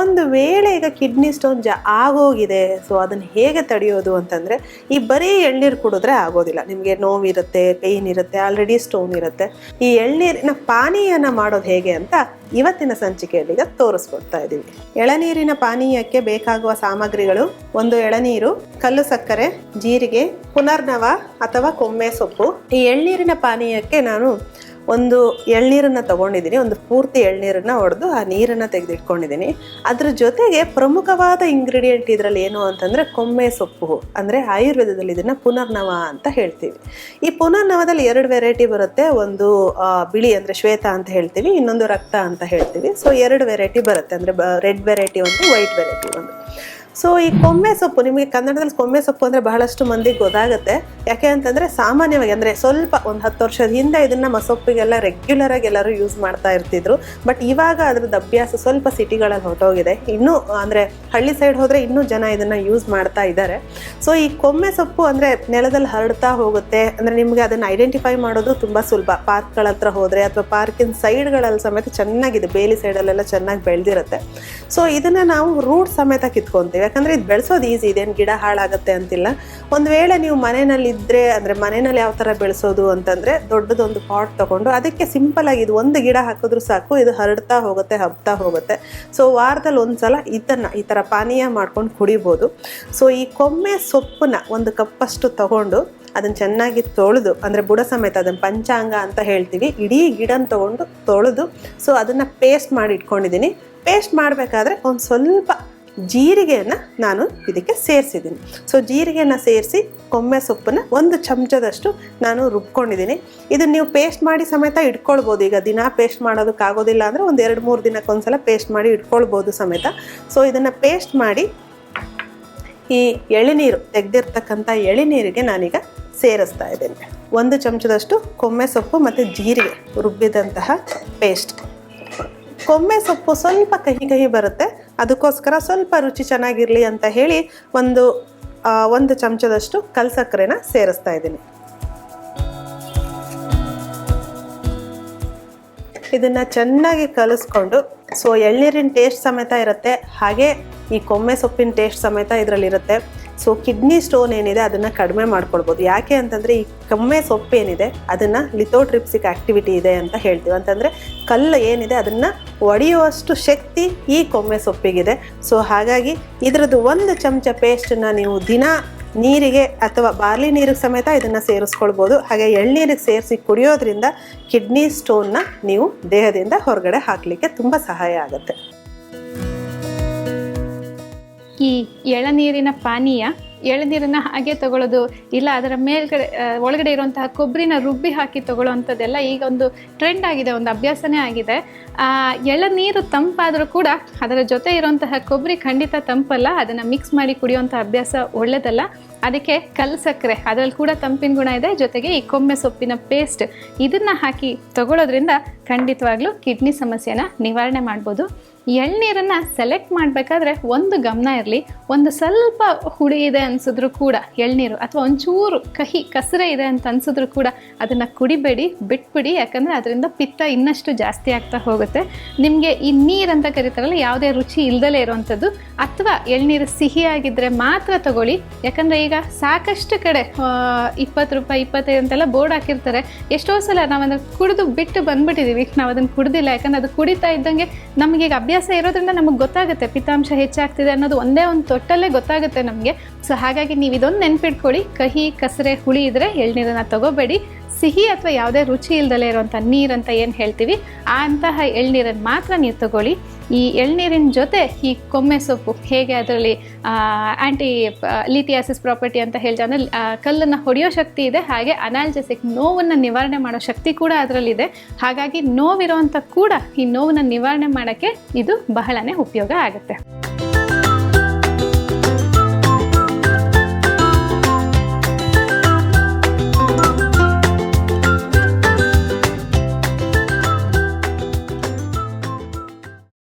ಒಂದು ವೇಳೆ ಈಗ ಕಿಡ್ನಿ ಸ್ಟೋನ್ ಜ ಆಗೋಗಿದೆ ಸೊ ಅದನ್ನು ಹೇಗೆ ತಡೆಯೋದು ಅಂತಂದರೆ, ಈ ಬರೀ ಎಳ್ನೀರು ಕುಡಿದ್ರೆ ಆಗೋದಿಲ್ಲ. ನಿಮಗೆ ನೋವಿರುತ್ತೆ ಪೇಯ್ನ್ ಇರುತ್ತೆ ಆಲ್ರೆಡಿ ಸ್ಟೋನ್ ಇರುತ್ತೆ. ಈ ಎಳ್ನೀರಿನ ಪಾನೀಯನ ಮಾಡೋದು ಹೇಗೆ ಅಂತ ಇವತ್ತಿನ ಸಂಚಿಕೆಯಲ್ಲಿ ಈಗ ತೋರಿಸ್ಕೊಡ್ತಾ ಇದ್ದೀವಿ ಎಳನೀರಿನ ಪಾನೀಯಕ್ಕೆ ಬೇಕಾಗುವ ಸಾಮಗ್ರಿಗಳು, ಒಂದು ಎಳನೀರು, ಕಲ್ಲು ಸಕ್ಕರೆ, ಜೀರಿಗೆ, ಪುನರ್ನವ ಅಥವಾ ಕೊಮ್ಮೆ ಸೊಪ್ಪು. ಈ ಎಳ್ನೀರಿನ ಪಾನೀಯಕ್ಕೆ ನಾನು ಒಂದು ಎಳ್ನೀರನ್ನು ತಗೊಂಡಿದ್ದೀನಿ, ಒಂದು ಪೂರ್ತಿ ಎಳ್ನೀರನ್ನು ಹೊಡೆದು ಆ ನೀರನ್ನು ತೆಗೆದಿಟ್ಕೊಂಡಿದ್ದೀನಿ. ಅದ್ರ ಜೊತೆಗೆ ಪ್ರಮುಖವಾದ ಇಂಗ್ರೀಡಿಯೆಂಟ್ ಇದರಲ್ಲಿ ಏನು ಅಂತಂದರೆ ಕೊಮ್ಮೆ ಸೊಪ್ಪು, ಅಂದರೆ ಆಯುರ್ವೇದದಲ್ಲಿ ಇದನ್ನು ಪುನರ್ನವ ಅಂತ ಹೇಳ್ತೀವಿ. ಈ ಪುನರ್ನವದಲ್ಲಿ ಎರಡು ವೆರೈಟಿ ಬರುತ್ತೆ, ಒಂದು ಬಿಳಿ ಅಂದರೆ ಶ್ವೇತ ಅಂತ ಹೇಳ್ತೀವಿ, ಇನ್ನೊಂದು ರಕ್ತ ಅಂತ ಹೇಳ್ತೀವಿ. ಸೊ ಎರಡು ವೆರೈಟಿ ಬರುತ್ತೆ, ಅಂದರೆ ರೆಡ್ ವೆರೈಟಿ ಒಂದು ವೈಟ್ ವೆರೈಟಿ ಒಂದು. ಸೊ ಈ ಕೊಮ್ಮೆ ಸೊಪ್ಪು, ನಿಮಗೆ ಕನ್ನಡದಲ್ಲಿ ಕೊಮ್ಮೆ ಸೊಪ್ಪು ಅಂದರೆ ಬಹಳಷ್ಟು ಮಂದಿಗೆ ಗೊತ್ತಾಗುತ್ತೆ. ಯಾಕೆ ಅಂತಂದರೆ ಸಾಮಾನ್ಯವಾಗಿ ಅಂದರೆ ಸ್ವಲ್ಪ ಒಂದು ಹತ್ತು ವರ್ಷದ ಹಿಂದೆ ಇದನ್ನು ಮಸೊಪ್ಪಿಗೆಲ್ಲ ರೆಗ್ಯುಲರ್ ಆಗಿ ಎಲ್ಲರೂ ಯೂಸ್ ಮಾಡ್ತಾ ಇರ್ತಿದ್ರು. ಬಟ್ ಇವಾಗ ಅದ್ರದ್ದು ಅಭ್ಯಾಸ ಸ್ವಲ್ಪ ಸಿಟಿಗಳಲ್ಲಿ ಹೊರಟೋಗಿದೆ. ಇನ್ನೂ ಅಂದರೆ ಹಳ್ಳಿ ಸೈಡ್ ಹೋದರೆ ಇನ್ನೂ ಜನ ಇದನ್ನು ಯೂಸ್ ಮಾಡ್ತಾ ಇದ್ದಾರೆ ಸೊ ಈ ಕೊಮ್ಮೆ ಸೊಪ್ಪು ಅಂದರೆ ನೆಲದಲ್ಲಿ ಹರಡ್ತಾ ಹೋಗುತ್ತೆ. ಅಂದರೆ ನಿಮಗೆ ಅದನ್ನು ಐಡೆಂಟಿಫೈ ಮಾಡೋದು ತುಂಬ ಸುಲಭ. ಪಾರ್ಕ್ಗಳ ಹತ್ರ ಹೋದರೆ ಅಥವಾ ಪಾರ್ಕಿನ ಸೈಡ್ಗಳಲ್ಲಿ ಸಮೇತ ಚೆನ್ನಾಗಿದೆ. ಬೇಲಿ ಸೈಡಲ್ಲೆಲ್ಲ ಚೆನ್ನಾಗಿ ಬೆಳೆದಿರುತ್ತೆ. ಸೊ ಇದನ್ನು ನಾವು ರೂಟ್ ಸಮೇತ ಕಿತ್ಕೊತೀವಿ. ಯಾಕಂದರೆ ಇದು ಬೆಳೆಸೋದು ಈಸಿ ಇದೇನು ಗಿಡ ಹಾಳಾಗುತ್ತೆ ಅಂತಿಲ್ಲ. ಒಂದು ವೇಳೆ ನೀವು ಮನೆಯಲ್ಲಿದ್ದರೆ ಅಂದರೆ ಮನೆಯಲ್ಲಿ ಯಾವ ಥರ ಬೆಳೆಸೋದು ಅಂತಂದರೆ ದೊಡ್ಡದೊಂದು ಪಾಟ್ ತೊಗೊಂಡು ಅದಕ್ಕೆ ಸಿಂಪಲ್ ಆಗಿ ಇದು ಒಂದು ಗಿಡ ಹಾಕಿದ್ರು ಸಾಕು, ಇದು ಹರಡ್ತಾ ಹೋಗುತ್ತೆ, ಹಬ್ತಾ ಹೋಗುತ್ತೆ. ಸೊ ವಾರದಲ್ಲಿ ಒಂದು ಸಲ ಇದನ್ನು ಈ ಥರ ಪಾನೀಯ ಮಾಡ್ಕೊಂಡು ಕುಡಿಬೋದು. ಸೊ ಈ ಕೊಮ್ಮೆ ಸೊಪ್ಪನ್ನ ಒಂದು ಕಪ್ಪಷ್ಟು ತಗೊಂಡು ಅದನ್ನು ಚೆನ್ನಾಗಿ ತೊಳೆದು, ಅಂದರೆ ಬುಡ ಸಮೇತ ಅದನ್ನು ಪಂಚಾಂಗ ಅಂತ ಹೇಳ್ತೀವಿ, ಇಡೀ ಗಿಡನ ತೊಗೊಂಡು ತೊಳೆದು ಸೊ ಅದನ್ನು ಪೇಸ್ಟ್ ಮಾಡಿ ಇಟ್ಕೊಂಡಿದ್ದೀನಿ ಪೇಸ್ಟ್ ಮಾಡಬೇಕಾದ್ರೆ ಒಂದು ಸ್ವಲ್ಪ ಜೀರಿಗೆಯನ್ನು ನಾನು ಇದಕ್ಕೆ ಸೇರಿಸಿದ್ದೀನಿ. ಸೊ ಜೀರಿಗೆನ ಸೇರಿಸಿ ಕೊಮ್ಮೆ ಸೊಪ್ಪನ್ನು ಒಂದು ಚಮಚದಷ್ಟು ನಾನು ರುಬ್ಕೊಂಡಿದ್ದೀನಿ. ಇದನ್ನು ನೀವು ಪೇಸ್ಟ್ ಮಾಡಿ ಸಮೇತ ಇಟ್ಕೊಳ್ಬೋದು. ಈಗ ದಿನ ಪೇಸ್ಟ್ ಮಾಡೋದಕ್ಕಾಗೋದಿಲ್ಲ ಅಂದರೆ ಒಂದು ಎರಡು ಮೂರು ದಿನಕ್ಕೊಂದ್ಸಲ ಪೇಸ್ಟ್ ಮಾಡಿ ಇಟ್ಕೊಳ್ಬೋದು ಸಮೇತ. ಸೊ ಇದನ್ನು ಪೇಸ್ಟ್ ಮಾಡಿ ಈ ಎಳೆನೀರು ತೆಗೆದಿರ್ತಕ್ಕಂಥ ಎಳೆನೀರಿಗೆ ನಾನೀಗ ಸೇರಿಸ್ತಾ ಇದ್ದೇನೆ. ಒಂದು ಚಮಚದಷ್ಟು ಕೊಮ್ಮೆ ಸೊಪ್ಪು ಮತ್ತು ಜೀರಿಗೆ ರುಬ್ಬಿದಂತಹ ಪೇಸ್ಟ್ ಕೊಮ್ಮೆ ಸೊಪ್ಪು ಸ್ವಲ್ಪ ಕಹಿ ಕಹಿ ಬರುತ್ತೆ. ಅದಕ್ಕೋಸ್ಕರ ಸ್ವಲ್ಪ ರುಚಿ ಚೆನ್ನಾಗಿರಲಿ ಅಂತ ಹೇಳಿ ಒಂದು ಒಂದು ಚಮಚದಷ್ಟು ಕಲ್ ಸಕ್ಕರೆನ ಸೇರಿಸ್ತಾ ಇದ್ದೀನಿ. ಇದನ್ನ ಚೆನ್ನಾಗಿ ಕಲಿಸ್ಕೊಂಡು ಸೊ ಎಳ್ನೀರಿನ ಟೇಸ್ಟ್ ಸಮೇತ ಇರುತ್ತೆ, ಹಾಗೆ ಈ ಕೊಮ್ಮೆ ಸೊಪ್ಪಿನ ಟೇಸ್ಟ್ ಸಮೇತ ಇದರಲ್ಲಿರುತ್ತೆ. ಸೊ ಕಿಡ್ನಿ ಸ್ಟೋನ್ ಏನಿದೆ, ಅದನ್ನು ಕಡಿಮೆ ಮಾಡ್ಕೊಳ್ಬೋದು. ಯಾಕೆ ಅಂತಂದರೆ, ಈ ಕಮ್ಮೆ ಸೊಪ್ಪು ಏನಿದೆ, ಅದನ್ನು ಲಿಥೋಟ್ರಿಪ್ಸಿಕ್ ಆಕ್ಟಿವಿಟಿ ಇದೆ ಅಂತ ಹೇಳ್ತೀವಿ. ಅಂತಂದರೆ, ಕಲ್ಲು ಏನಿದೆ, ಅದನ್ನು ಒಡೆಯುವಷ್ಟು ಶಕ್ತಿ ಈ ಕೊಮ್ಮೆ ಸೊಪ್ಪಿಗಿದೆ. ಸೊ ಹಾಗಾಗಿ ಇದರದ್ದು ಒಂದು ಚಮಚ ಪೇಸ್ಟನ್ನು ನೀವು ದಿನ ನೀರಿಗೆ ಅಥವಾ ಬಾರ್ಲಿ ನೀರಿಗೆ ಸಮೇತ ಇದನ್ನು ಸೇರಿಸ್ಕೊಳ್ಬೋದು. ಹಾಗೆ ಎಳ್ನೀರಿಗೆ ಸೇರಿಸಿ ಕುಡಿಯೋದ್ರಿಂದ ಕಿಡ್ನಿ ಸ್ಟೋನ್ನ ನೀವು ದೇಹದಿಂದ ಹೊರಗಡೆ ಹಾಕಲಿಕ್ಕೆ ತುಂಬ ಸಹಾಯ ಆಗುತ್ತೆ. ಈ ಎಳನೀರಿನ ಪಾನೀಯ, ಎಳನೀರನ್ನ ಹಾಗೆ ತಗೊಳ್ಳೋದು ಇಲ್ಲ ಅದರ ಮೇಲ್ಗಡೆ ಒಳಗಡೆ ಇರುವಂತಹ ಕೊಬ್ಬರಿನ ರುಬ್ಬಿ ಹಾಕಿ ತಗೊಳ್ಳೋವಂಥದ್ದೆಲ್ಲ ಈಗ ಒಂದು ಟ್ರೆಂಡ್ ಆಗಿದೆ, ಒಂದು ಅಭ್ಯಾಸನೇ ಆಗಿದೆ. ಎಳನೀರು ತಂಪಾದರೂ ಕೂಡ ಅದರ ಜೊತೆ ಇರುವಂತಹ ಕೊಬ್ಬರಿ ಖಂಡಿತ ತಂಪಲ್ಲ, ಅದನ್ನು ಮಿಕ್ಸ್ ಮಾಡಿ ಕುಡಿಯುವಂಥ ಅಭ್ಯಾಸ ಒಳ್ಳೆಯದಲ್ಲ ಅದಕ್ಕೆ ಕಲ್ಲು ಸಕ್ಕರೆ, ಅದರಲ್ಲಿ ಕೂಡ ತಂಪಿನ ಗುಣ ಇದೆ. ಜೊತೆಗೆ ಈ ಕೊಮ್ಮೆ ಸೊಪ್ಪಿನ ಪೇಸ್ಟ್ ಇದನ್ನು ಹಾಕಿ ತಗೊಳ್ಳೋದ್ರಿಂದ ಖಂಡಿತವಾಗ್ಲೂ ಕಿಡ್ನಿ ಸಮಸ್ಯೆನ ನಿವಾರಣೆ ಮಾಡ್ಬೋದು. ಎಳ್ನೀರನ್ನು ಸೆಲೆಕ್ಟ್ ಮಾಡಬೇಕಾದ್ರೆ ಒಂದು ಗಮನ ಇರಲಿ. ಒಂದು ಸ್ವಲ್ಪ ಹುಳಿ ಇದೆ ಅನ್ಸಿದ್ರು ಕೂಡ ಎಳ್ನೀರು ಅಥವಾ ಒಂಚೂರು ಕಹಿ, ಕಸರೆ ಇದೆ ಅಂತ ಅನ್ಸಿದ್ರು ಕೂಡ ಅದನ್ನು ಕುಡಿಬೇಡಿ, ಬಿಟ್ಬಿಡಿ. ಯಾಕಂದರೆ ಅದರಿಂದ ಪಿತ್ತ ಇನ್ನಷ್ಟು ಜಾಸ್ತಿ ಆಗ್ತಾ ಹೋಗುತ್ತೆ. ನಿಮಗೆ ಈ ನೀರು ಅಂತ ಕರೀತಾರಲ್ಲ, ಯಾವುದೇ ರುಚಿ ಇಲ್ದಲೇ ಇರುವಂಥದ್ದು. ಅಥವಾ ಎಳ್ನೀರು ಸಿಹಿಯಾಗಿದ್ದರೆ ಮಾತ್ರ ತಗೊಳ್ಳಿ. ಯಾಕಂದರೆ ಈಗ ಸಾಕಷ್ಟು ಕಡೆ ಇಪ್ಪತ್ತು ರೂಪಾಯಿ, ಇಪ್ಪತ್ತೈದು ಅಂತೆಲ್ಲ ಬೋರ್ಡ್ ಹಾಕಿರ್ತಾರೆ. ಎಷ್ಟೋ ಸಲ ನಾವು ಅದನ್ನು ಕುಡಿದು ಬಿಟ್ಟು ಬಂದ್ಬಿಟ್ಟಿದ್ದೀವಿ ನಾವು ಅದನ್ನು ಕುಡ್ದಿಲ್ಲ. ಯಾಕಂದ್ರೆ ಅದು ಕುಡಿತಾ ಇದ್ದಂಗೆ ನಮಗೀಗ ಅಭ್ಯಾಸ ಇರೋದ್ರಿಂದ ನಮಗೆ ಗೊತ್ತಾಗುತ್ತೆ. ಪಿತಾಂಶ ಹೆಚ್ಚಾಗ್ತಿದೆ ಅನ್ನೋದು ಒಂದೇ ಒಂದು ತೊಟ್ಟಲ್ಲೇ ಗೊತ್ತಾಗುತ್ತೆ ನಮಗೆ. ಸೊ ಹಾಗಾಗಿ ನೀವು ಇದೊಂದು ನೆನ್ಪಿಟ್ಕೊಳ್ಳಿ. ಕಹಿ, ಕಸರೆ, ಹುಳಿ ಇದ್ದರೆ ಎಳ್ನೀರನ್ನ ತಗೋಬೇಡಿ. ಸಿಹಿ ಅಥವಾ ಯಾವುದೇ ರುಚಿ ಇಲ್ದಲೇ ಇರುವಂಥ ನೀರಂತ ಏನು ಹೇಳ್ತೀವಿ? ಆ ಅಂತಹ ಎಳ್ನೀರನ್ನು ಮಾತ್ರ ನೀವು ತಗೊಳ್ಳಿ. ಈ ಎಳ್ನೀರಿನ ಜೊತೆ ಈ ಕೊಮ್ಮೆ ಸೊಪ್ಪು, ಹೇಗೆ ಅದರಲ್ಲಿ ಆ್ಯಂಟಿ ಲಿಥಿಯಾಸಿಸ್ ಪ್ರಾಪರ್ಟಿ ಅಂತ ಹೇಳ್ತಾ ಅಂದರೆ ಕಲ್ಲನ್ನು ಹೊಡೆಯೋ ಶಕ್ತಿ ಇದೆ, ಹಾಗೆ ಅನಾಲ್ಜೆಸಿಕ್ ನೋವನ್ನು ನಿವಾರಣೆ ಮಾಡೋ ಶಕ್ತಿ ಕೂಡ ಅದರಲ್ಲಿದೆ. ಹಾಗಾಗಿ ನೋವಿರುವಂಥ ಕೂಡ ಈ ನೋವನ್ನು ನಿವಾರಣೆ ಮಾಡೋಕ್ಕೆ ಇದು ಬಹಳನೇ ಉಪಯೋಗ ಆಗುತ್ತೆ.